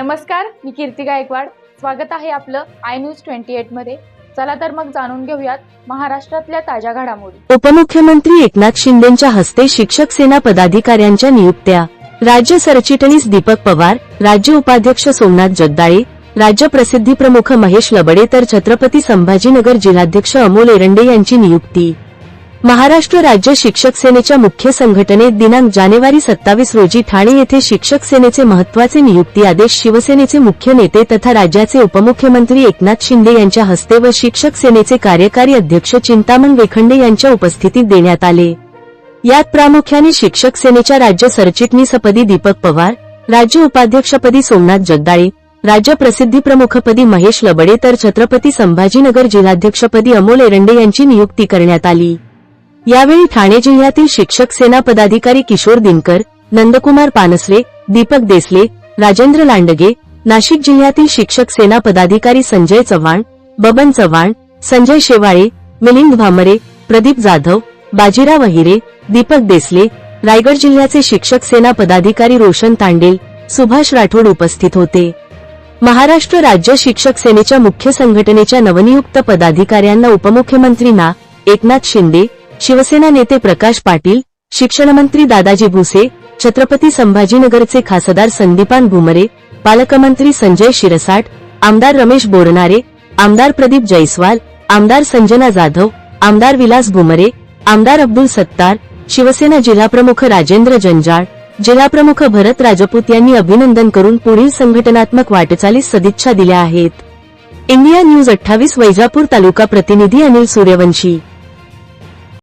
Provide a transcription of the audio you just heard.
नमस्कार मी कीर्ती गायकवाड. स्वागत आहे आपलं आय न्यूज ट्वेंटी एटमध्ये. चला तर मग जाणून घेऊयात महाराष्ट्रातल्या ताज्या घडामोडी. उपमुख्यमंत्री एकनाथ शिंदेंच्या हस्ते शिक्षक सेना पदाधिकाऱ्यांच्या नियुक्त्या. राज्य सरचिटणीस दीपक पवार राज्य उपाध्यक्ष सोमनाथ जगदाळे राज्य प्रसिद्धी प्रमुख महेश लबडे तर छत्रपती संभाजीनगर जिल्हाध्यक्ष अमोल एरंडे यांची नियुक्ती. महाराष्ट्र राज्य शिक्षक सेनेच्या मुख्य संघटनेत दिनांक जानेवारी सत्तावीस रोजी ठाणे येथे शिक्षक सेनेचे महत्त्वाचे नियुक्ती आदेश शिवसेनेचे मुख्य नेते तथा राज्याचे उपमुख्यमंत्री एकनाथ शिंदे यांच्या हस्ते व शिक्षक सेनेचे कार्यकारी अध्यक्ष चिंतामण वेखंडे यांच्या उपस्थितीत देण्यात आले. यात प्रामुख्याने शिक्षक सेनेच्या राज्य सरचिटणीसपदी दीपक पवार राज्य उपाध्यक्षपदी सोमनाथ जगदाळे राज्य प्रसिद्धी प्रमुखपदी महेश लबडे तर छत्रपती संभाजीनगर जिल्हाध्यक्षपदी अमोल एरंडे यांची नियुक्ती करण्यात आली. यावेळी ठाणे जिल्ह्यातील शिक्षक सेना पदाधिकारी किशोर दिनकर नंदकुमार पानसरे दीपक देसले राजेंद्र लांडगे नाशिक जिल्ह्यातील शिक्षक सेना पदाधिकारी संजय चव्हाण बबन चव्हाण संजय शेवाळे मिलिंद भामरे प्रदीप जाधव बाजीराव अहिरे दीपक देसले रायगड जिल्ह्याचे शिक्षक सेना पदाधिकारी रोशन तांडेल सुभाष राठोड उपस्थित होते. महाराष्ट्र राज्य शिक्षक सेनेच्या मुख्य संघटनेच्या नवनियुक्त पदाधिकाऱ्यांना उपमुख्यमंत्री ना एकनाथ शिंदे शिवसेना नेते प्रकाश पाटील शिक्षणमंत्री दादाजी भुसे छत्रपती संभाजीनगरचे खासदार संदीपान भुमरे पालकमंत्री संजय शिरसाट आमदार रमेश बोरनारे आमदार प्रदीप जैस्वाल आमदार संजना जाधव आमदार विलास भुमरे आमदार अब्दुल सत्तार शिवसेना जिल्हाप्रमुख राजेंद्र जंजाळ जिल्हाप्रमुख भरत राजपूत यांनी अभिनंदन करून पुढील संघटनात्मक वाटचालीस सदिच्छा दिल्या आहेत. इंडिया न्यूज अठ्ठावीस वैजापूर तालुका प्रतिनिधी अनिल सूर्यवंशी.